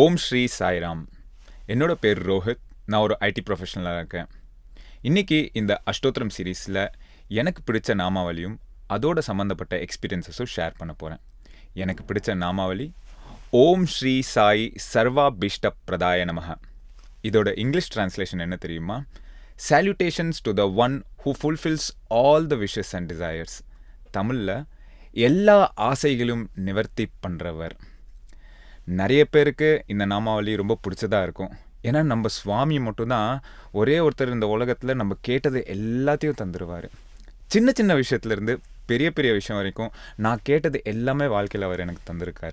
ஓம் ஸ்ரீ சாய்ராம். என்னோட பேர் ரோஹித். நான் ஒரு ஐடி ப்ரொஃபஷனலாக இருக்கேன். இன்றைக்கி இந்த அஷ்டோத்திரம் சீரீஸில் எனக்கு பிடிச்ச நாமாவளியும் அதோட சம்மந்தப்பட்ட எக்ஸ்பீரியன்ஸஸும் ஷேர் பண்ண போகிறேன் எனக்கு பிடிச்ச நாமாவளி ஓம் ஸ்ரீ சாய் சர்வாபிஷ்ட பிரதாய நமக. இதோட இங்கிலீஷ் ட்ரான்ஸ்லேஷன் என்ன தெரியுமா? Salutations to the one who fulfils all the wishes and desires தமிழில் எல்லா ஆசைகளும் நிவர்த்தி பண்ணுறவர் நிறைய பேருக்கு இந்த நாமாவளி ரொம்ப பிடிச்சதாக இருக்கும். ஏன்னா நம்ம சுவாமி மட்டும்தான் ஒரே ஒருத்தர் இந்த உலகத்தில் நம்ம கேட்டது எல்லாத்தையும் தந்துடுவார் சின்ன சின்ன விஷயத்துலேருந்து பெரிய பெரிய விஷயம் வரைக்கும் நான் கேட்டது எல்லாமே வாழ்க்கையில் அவர் எனக்கு தந்திருக்காரு.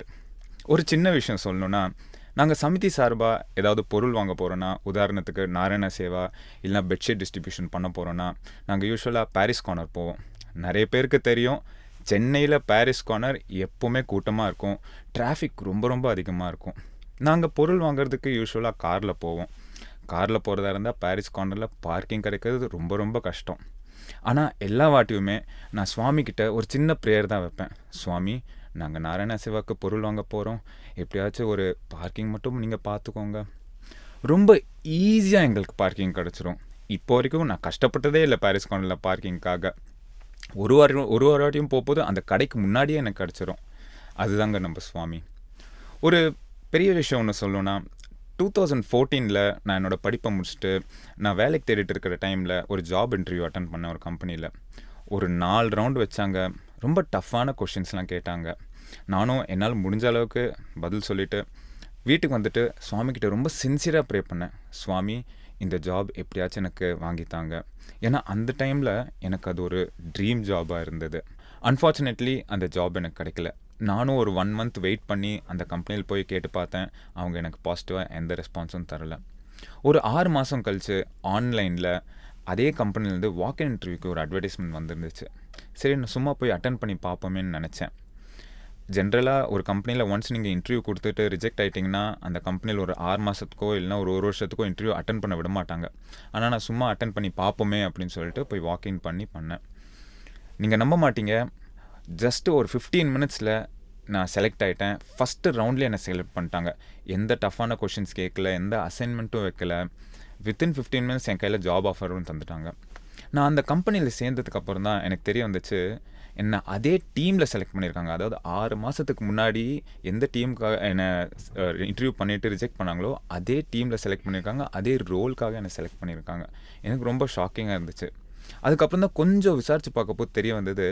ஒரு சின்ன விஷயம் சொல்லணுன்னா நாங்கள் சமிதி சார்பாக ஏதாவது பொருள் வாங்க போகிறோன்னா உதாரணத்துக்கு நாராயண சேவா இல்லைனா பெட்ஷீட் டிஸ்ட்ரிபியூஷன் பண்ண போகிறோன்னா நாங்கள் யூஸ்வலாக பாரிஸ் கார்னர் போவோம். நிறைய பேருக்கு தெரியும் சென்னையில் பாரிஸ் கார்னர் எப்போவுமே கூட்டமாக இருக்கும். டிராஃபிக் ரொம்ப ரொம்ப அதிகமாக இருக்கும். நாங்கள் பொருள் வாங்குறதுக்கு யூஸ்வலாக காரில் போவோம். காரில் போகிறதா இருந்தால் பாரிஸ் கார்னரில் பார்க்கிங் கிடைக்கிறது ரொம்ப ரொம்ப கஷ்டம். ஆனால் எல்லா வாட்டியுமே நான் சுவாமிக்கிட்ட ஒரு சின்ன ப்ரேயர் தான் வைப்பேன். சுவாமி நாங்கள் நாராயண சிவாக்கு பொருள் வாங்க போகிறோம் எப்படியாச்சும் ஒரு பார்க்கிங் மட்டும் நீங்கள் பார்த்துக்கோங்க ரொம்ப ஈஸியாக எங்களுக்கு பார்க்கிங் கிடச்சிரும். இப்போ வரைக்கும் நான் கஷ்டப்பட்டதே இல்லை பாரிஸ் கார்னரில் பார்க்கிங்க்காக ஒரு வாரம் ஒரு ஒரு வாட்டியும் போகும்போது அந்த கடைக்கு முன்னாடியே எனக்கு கிடச்சிரும். அதுதாங்க நம்ம சுவாமி. ஒரு பெரிய விஷயம் ஒன்று சொல்லணும்னா டூ தௌசண்ட் ஃபோர்டீனில் நான் என்னோடய படிப்பை முடிச்சுட்டு நான் வேலைக்கு தேடிட்டு இருக்கிற டைமில் ஒரு ஜாப் இன்டர்வியூ அட்டன் பண்ணேன் ஒரு கம்பெனியில் ஒரு நாலு ரவுண்டு வச்சாங்க. ரொம்ப டஃப்பான கொஷின்ஸ்லாம் கேட்டாங்க. நானும் என்னால் முடிஞ்ச அளவுக்கு பதில் சொல்லிவிட்டு வீட்டுக்கு வந்துட்டு சுவாமிக்கிட்ட ரொம்ப சின்சியராக ப்ரே பண்ணேன். சுவாமி இந்த ஜாப் எப்படியாச்சும் எனக்கு வாங்கித்தாங்க. ஏன்னா அந்த டைமில் எனக்கு அது ஒரு ட்ரீம் ஜாபாக இருந்தது. அன்ஃபார்ச்சுனேட்லி அந்த ஜாப் எனக்கு கிடைக்கல. நானும் ஒரு ஒன் மந்த் வெயிட் பண்ணி அந்த கம்பெனியில் போய் கேட்டு பார்த்தேன். அவங்க எனக்கு பாசிட்டிவாக எந்த ரெஸ்பான்ஸும் தரல. ஒரு ஆறு மாதம் கழித்து ஆன்லைனில் அதே கம்பெனிலேருந்து வாக்கின் இன்டர்வியூக்கு ஒரு அட்வர்டைஸ்மெண்ட் வந்துருந்துச்சு. சரி நான் சும்மா போய் அட்டன் பண்ணி பார்ப்போமேன்னு நினச்சேன். ஜென்ரலாக ஒரு கம்பெனியில் ஒன்ஸ் நீங்கள் இன்டர்வியூ கொடுத்துட்டு ரிஜெக்ட் ஆகிட்டிங்கன்னா அந்த கம்பெனியில் ஒரு ஆறு மாதத்துக்கோ இல்லைனா ஒரு ஒரு வருஷத்துக்கோ இன்டர்வியூ அட்டன் பண்ண விட மாட்டாங்க. ஆனால் நான் சும்மா அட்டன் பண்ணி பார்ப்போமே அப்படின்னு சொல்லிட்டு போய் வாக்கின் பண்ணி பண்ணேன். நீங்கள் நம்ப மாட்டீங்க. ஜஸ்ட்டு ஒரு ஃபிஃப்டீன் மினிட்ஸில் நான் செலக்ட் ஆகிட்டேன் ஃபஸ்ட்டு ரவுண்ட்லேயே என்னை செலக்ட் பண்ணிட்டாங்க. எந்த டஃப்பான கொஷின்ஸ் கேட்கல எந்த அசைன்மெண்ட்டும் வைக்கல. வித்தின் ஃபிஃப்டீன் மினிட்ஸ் என் கையில் ஜாப் ஆஃபரும் தந்துட்டாங்க. நான் அந்த கம்பெனியில் சேர்ந்ததுக்கப்புறம் தான் எனக்கு தெரிய வந்துச்சு என்ன அதே டீமில் செலக்ட் பண்ணியிருக்காங்க அதாவது ஆறு மாதத்துக்கு முன்னாடி எந்த டீமுக்காக என்னை இன்டர்வியூ பண்ணிவிட்டு ரிஜெக்ட் பண்ணாங்களோ அதே டீமில் செலக்ட் பண்ணியிருக்காங்க அதே ரோலுக்காக என்னை செலக்ட் பண்ணியிருக்காங்க எனக்கு ரொம்ப ஷாக்கிங்காக இருந்துச்சு. அதுக்கப்புறம் தான் கொஞ்சம் விசாரித்து பார்க்கப்போ தெரிய வந்தது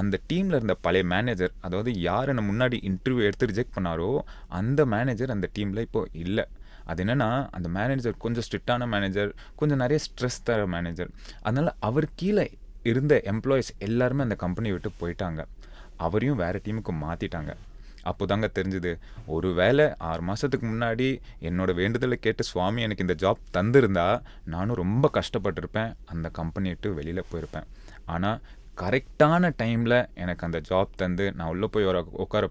அந்த டீமில் இருந்த பழைய மேனேஜர் அதாவது யார் என்னை முன்னாடி இன்டர்வியூ எடுத்து ரிஜெக்ட் பண்ணாரோ அந்த மேனேஜர் அந்த டீமில் இப்போது இல்லை. அது என்னென்னா அந்த மேனேஜர் கொஞ்சம் ஸ்ட்ரிக்டான மேனேஜர் கொஞ்சம் நிறைய ஸ்ட்ரெஸ் தர மேனேஜர் அதனால் அவர் கீழே இருந்த எம்ப்ளாயீஸ் எல்லாருமே அந்த கம்பெனி விட்டு போயிட்டாங்க. அவரையும் வேறு டீமுக்கு மாற்றிட்டாங்க அப்போ தாங்க தெரிஞ்சுது ஒரு வேளை ஆறு மாதத்துக்கு முன்னாடி என்னோட வேண்டுதலை கேட்டு சுவாமி எனக்கு இந்த ஜாப் தந்திருந்தா நானும் ரொம்ப கஷ்டப்பட்டிருப்பேன் அந்த கம்பெனி விட்டு வெளியில் போயிருப்பேன். ஆனால் கரெக்டான டைமில் எனக்கு அந்த ஜாப் தந்து நான் உள்ளே போய் வர உட்கார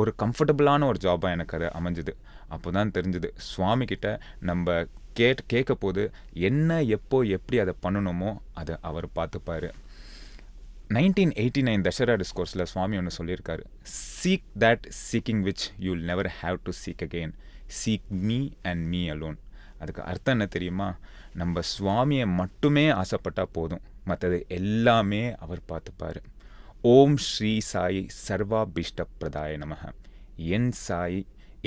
ஒரு கம்ஃபர்டபுளான ஒரு ஜாபாக எனக்கு அது அமைஞ்சுது. அப்போ தான் தெரிஞ்சுது சுவாமிக்கிட்ட நம்ம கேட் கேட்க போது என்ன எப்போ எப்படி அதை பண்ணணுமோ அதை அவர் பார்த்துப்பார். நைன்டீன் எயிட்டி நைன் தசரா டிஸ்கோர்ஸில் சுவாமி ஒன்று சொல்லியிருக்காரு. Seek that seeking which you will never have to seek again seek me and me alone அதுக்கு அர்த்தம் என்ன தெரியுமா? நம்ம சுவாமியை மட்டுமே ஆசைப்பட்டால் போதும். மற்றது எல்லாமே அவர் பார்த்துப்பார். ஓம் ஸ்ரீ சாய் சர்வாபிஷ்ட பிரதாய நமக என் Sai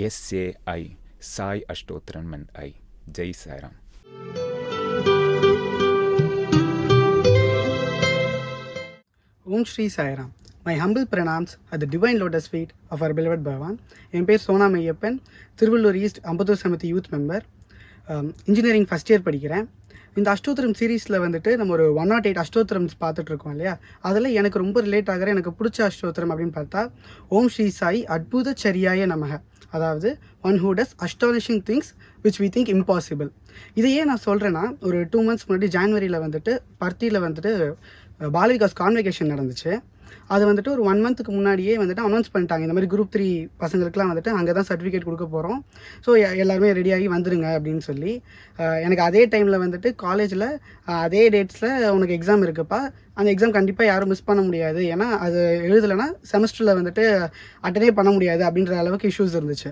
S A I. Sai அஷ்டோத்திரன் and I. Jai Sairam Om Shri Sairam. My humble pranams at the divine lotus feet of our beloved Bhagavan என் பேர் Sona Mayyappan. Tiruvallur east Ambattur samiti youth member engineering first year படிக்கிறேன். இந்த அஷ்டோத்திரம் சீரீஸில் வந்துட்டு நம்ம ஒரு one not eight அஷ்டோத்திரம்ஸ் பார்த்துட்ருக்கோம் இல்லையா? அதில் எனக்கு ரொம்ப ரிலேட் ஆகிற எனக்கு பிடிச்ச அஷ்டோத்திரம் அப்படின்னு பார்த்தா ஓம் ஸ்ரீ சாய் அற்புத சரியாய நமக. அதாவது one who does astonishing things which we think impossible இதையே நான் சொல்கிறேன்னா ஒரு டூ மந்த்ஸ் முன்னாடி ஜான்வரியில் வந்துட்டு பர்த்தியில் வந்துட்டு பாலவிகாஸ் கான்வெகேஷன் நடந்துச்சு. அது வந்துட்டு ஒரு ஒன் மந்த்துக்கு முன்னாடியே வந்துட்டு அனௌன்ஸ் பண்ணிட்டாங்க. இந்த மாதிரி குரூப் த்ரீ பசங்களுக்குலாம் வந்துட்டு அங்கே தான் சர்டிஃபிகேட் கொடுக்க போகிறோம் ஸோ எல்லாருமே ரெடியாகி வந்துடுங்க அப்படின்னு சொல்லி எனக்கு அதே டைமில் வந்துட்டு காலேஜில் அதே டேட்ஸில் உனக்கு எக்ஸாம் இருக்குப்பா. அந்த எக்ஸாம் கண்டிப்பாக யாரும் மிஸ் பண்ண முடியாது. ஏன்னா அது எழுதலைன்னா செமஸ்டரில் வந்துட்டு அட்டனே பண்ண முடியாது அப்படின்ற அளவுக்கு இஷ்யூஸ் இருந்துச்சு.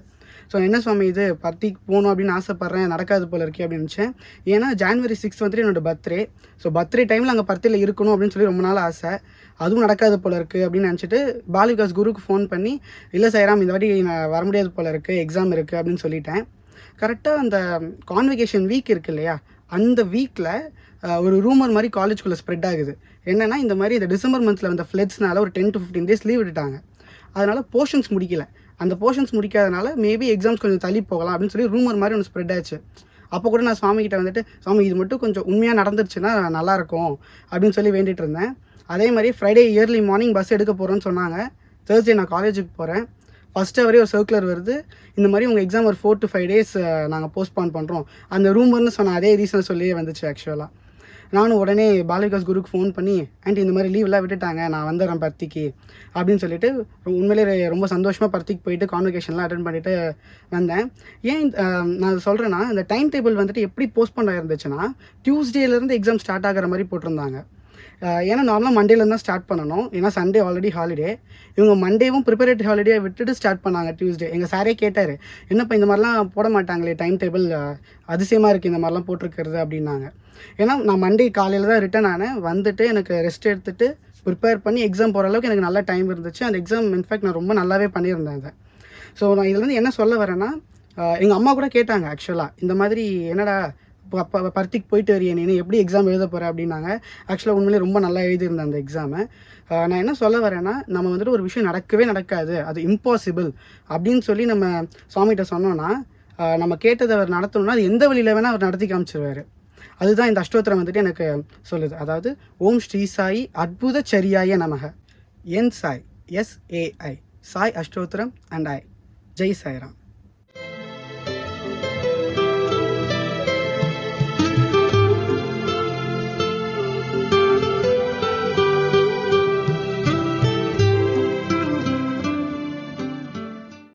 ஸோ என்ன சுவாமி இது? பத்திக்கு போகணும் அப்படின்னு ஆசைப்பட்றேன். நடக்காது போல இருக்கே அப்படின்னு நினச்சேன். ஏன்னா ஜான்வரி சிக்ஸ் வந்துட்டு என்னோட பர்த்டே ஸோ பர்த்டே டைமில் அங்கே பர்த்தியில் இருக்கணும் அப்படின்னு சொல்லி ரொம்ப நாள் ஆசை. அதுவும் நடக்காது போல இருக்குது அப்படின்னு நினச்சிட்டு பாலிகாஸ் குருக்கு ஃபோன் பண்ணி இல்லை சைராம் இந்த வாட்டி நான் வர முடியாது போல இருக்குது எக்ஸாம் இருக்குது அப்படின்னு சொல்லிட்டேன். கரெக்டாக அந்த கான்வெகேஷன் வீக் இருக்கு இல்லையா? அந்த வீக்கில் ஒரு ரூமர் மாதிரி காலேஜ்குள்ளே ஸ்ப்ரெட் ஆகுது. என்னென்னா இந்த மாதிரி இந்த டிசம்பர் மந்தில் வந்த ஃப்ளட்ஸ்னால ஒரு ten to fifteen days leave விட்டுட்டாங்க. அதனால் போர்ஷன்ஸ் முடிக்கலை. அந்த போர்ஷன்ஸ் முடிக்காதனால மேபி எக்ஸாம்ஸ் கொஞ்சம் தள்ளி போகலாம் அப்படின்னு சொல்லி ரூமர் மாதிரி ஒன்று ஸ்ப்ரெட் ஆச்சு. அப்போ கூட நான் சுவாமி கிட்ட வந்துட்டு சுவாமி இது மட்டும் கொஞ்சம் உண்மையாக நடந்துருச்சுன்னா நல்லாயிருக்கும் அப்படின்னு சொல்லி வேண்டிகிட்டு இருந்தேன். அதே மாதிரி ஃப்ரைடே இயர்லி மார்னிங் பஸ் எடுக்க போகிறோன்னு சொன்னாங்க. தேர்ஸ்டே நான் காலேஜுக்கு போகிறேன் ஃபஸ்ட் அவரே ஒரு சர்க்குலர் வருது. இந்த மாதிரி உங்கள் எக்ஸாம் ஒரு ஃபோர் டு ஃபைவ் டேஸ் நாங்கள் போஸ்ட்பான் பண்ணுறோம் அந்த ரூமர்னு சொன்ன அதே ரீசன் சொல்லியே வந்துச்சு ஆக்சுவலாக நானும் உடனே பாலவிகாஸ் குருக்கு ஃபோன் பண்ணி ஆண்டி இந்த மாதிரி லீவ்லாம் விட்டுட்டாங்க நான் வந்துடுறேன் பர்த்திக்கு. அப்படின்னு சொல்லிட்டு உண்மையிலே ரொம்ப சந்தோஷமாக பர்த்திக்கு போயிட்டு கான்வெகேஷன்லாம் அட்டன் பண்ணிட்டு வந்தேன். ஏன் நான் சொல்கிறேன்னா இந்த டைம் டேபிள் வந்துட்டு எப்படி போஸ்ட்போன் ஆயிருந்துச்சுன்னா டியூஸ்டேலேருந்து எக்ஸாம் ஸ்டார்ட் ஆகிற மாதிரி போட்டிருந்தாங்க. ஏன்னா நார்மலாக மண்டேலேருந்து தான் ஸ்டார்ட் பண்ணணும். ஏன்னா சண்டே ஆல்ரெடி ஹாலிடே இவங்க மண்டேவும் ப்ரிப்பரேட்டரி ஹாலிடே விட்டுட்டு ஸ்டார்ட் பண்ணாங்க டியூஸ்டே எங்கள் சாரே கேட்டார் என்னப்பா இந்த மாதிரிலாம் போட மாட்டாங்களே டைம் டேபிள் அதிசயமாக இருக்குது இந்த மாதிரிலாம் போட்டிருக்கிறது அப்படின்னாங்க. ஏன்னா நான் மண்டே காலையில் தான் ரிட்டன் ஆனேன். வந்துட்டு எனக்கு ரெஸ்ட் எடுத்துட்டு ப்ரிப்பேர் பண்ணி எக்ஸாம் போகிற அளவுக்கு எனக்கு நல்ல டைம் இருந்துச்சு. அந்த எக்ஸாம் இன்ஃபேக்ட் நான் ரொம்ப நல்லாவே பண்ணியிருந்தேன் அதை ஸோ நான் இதுலேருந்து என்ன சொல்ல வரேன்னா எங்கள் அம்மா கூட கேட்டாங்க ஆக்சுவலாக இந்த மாதிரி என்னடா பருத்திக்கு போயிட்டு வரியே நீ எப்படி எக்ஸாம் எழுத போகிற அப்படின்னாங்க. ஆக்சுவலாக உண்மையிலே ரொம்ப நல்லா எழுதியிருந்தேன் அந்த எக்ஸாமை நான் என்ன சொல்ல வரேன்னா நம்ம வந்துட்டு ஒரு விஷயம் நடக்கவே நடக்காது அது இம்பாசிபிள் அப்படின்னு சொல்லி நம்ம சுவாமிகிட்ட சொன்னோன்னா நம்ம கேட்டதை அவர் நடத்தணும்னா அது எந்த வழியில் வேணால் அவர் நடத்தி காமிச்சிருவார். அதுதான் இந்த அஷ்டோத்திரம் வந்துட்டு எனக்கு சொல்லுது. அதாவது ஓம் ஸ்ரீ சாயி அற்புத சரியாய நமக. என் சாய் எஸ்ஏஐ சாய் அஷ்டோத்திரம் அண்ட் ஐ ஜெய் சாய்ராம்.